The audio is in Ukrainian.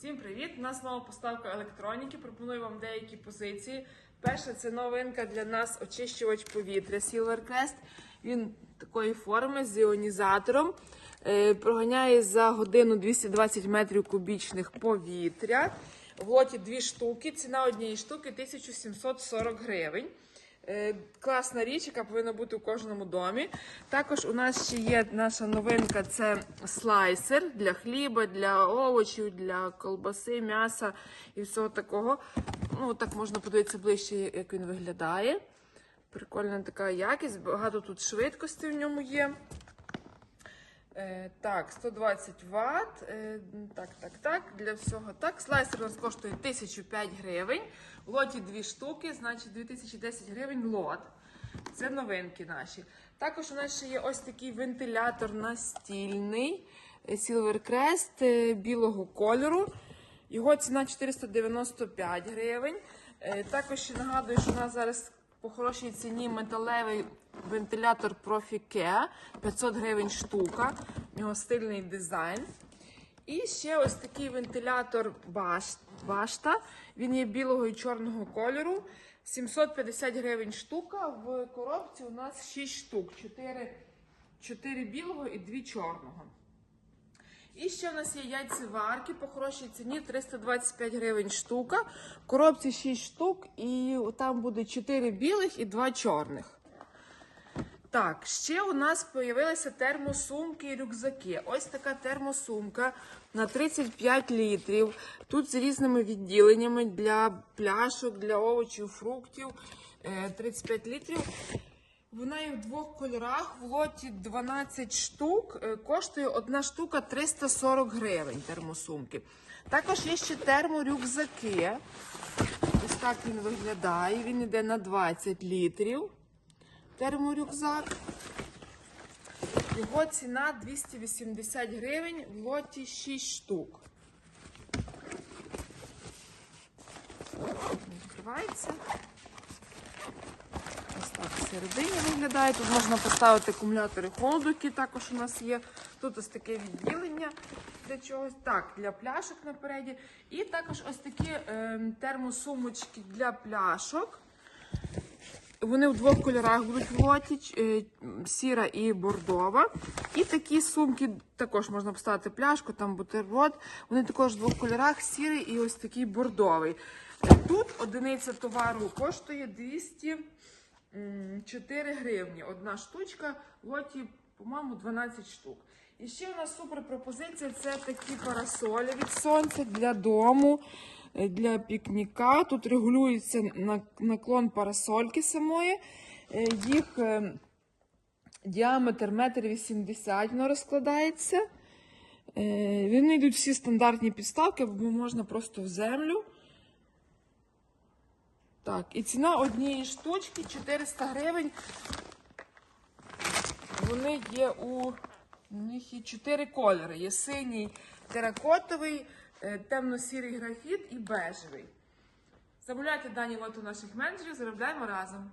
Всім привіт! У нас нова поставка електроніки. Пропоную вам деякі позиції. Перша це новинка для нас очищувач повітря Silvercrest. Він такої форми з іонізатором. Е, Проганяє за годину 220 метрів кубічних повітря. В лоті дві штуки. Ціна однієї штуки 1740 гривень. Е, Класна річ, яка повинна бути у кожному домі. Також у нас ще є наша новинка це слайсер для хліба, для овочів, для колбаси, м'яса і всього такого. Ну, так можна подивитися ближче, як він виглядає. Прикольна така якість, багато тут швидкості в ньому є. Е, так, 120 Вт. Е, так, так, так. Для всього так. Слайсер у нас коштує 1005 гривень. В лоті дві штуки, значить 2010 гривень лот. Це новинки наші. Також у нас ще є ось такий вентилятор настільний е, Silvercrest е, білого кольору. Його ціна 495 гривень. Також ще нагадую, що у нас зараз по хорошій ціні металевий вентилятор Profi-Care, 500 гривень штука. У нього стильний дизайн. І ще ось такий вентилятор башта. Він є білого і чорного кольору. 750 гривень штука. В коробці у нас 6 штук. 4, 4 білого і 2 чорного. І ще в нас є яйцеварки по хорошій ціні 325 гривень штука. В коробці 6 штук, і там буде 4 білих і 2 чорних. Так, ще у нас з'явилися термосумки і рюкзаки. Ось така термосумка на 35 літрів. Тут з різними відділеннями для пляшок, для овочів, фруктів. Е, 35 літрів. Вона є в двох кольорах. В лоті 12 штук. Е, Коштує одна штука 340 гривень термосумки. Також є ще терморюкзаки. Ось так він виглядає. Він йде на 20 літрів. Терморюкзак. Його ціна 280 гривень, в лоті 6 штук. Відкривається. Всередині виглядає. Тут можна поставити акумулятори холоду, які також у нас є. Тут ось таке відділення для чогось. Так, для пляшок напереді. І також ось такі е, термосумочки для пляшок. Вони в двох кольорах будуть в е, сіра і бордова. І такі сумки також можна поставити пляшку, там бутерброд. Вони також в двох кольорах сірий і ось такий бордовий. Тут одиниця товару коштує 204 гривні. Одна штучка, лоті, по-моєму, 12 штук. І ще у нас супер пропозиція це такі парасолі від сонця для дому, е, для пікніка. Тут регулюється наклон парасольки самої. Е, Їх е, діаметр 1,80 м воно розкладається. Вони йдуть всі стандартні підставки, бо можна просто в землю. Так, і ціна однієї штучки 400 гривень. Вони є у. У них є чотири кольори: є синій теракотовий, е, темно-сірий графіт і бежевий. Замовляйте дані лоту наших менеджерів, заробляємо разом.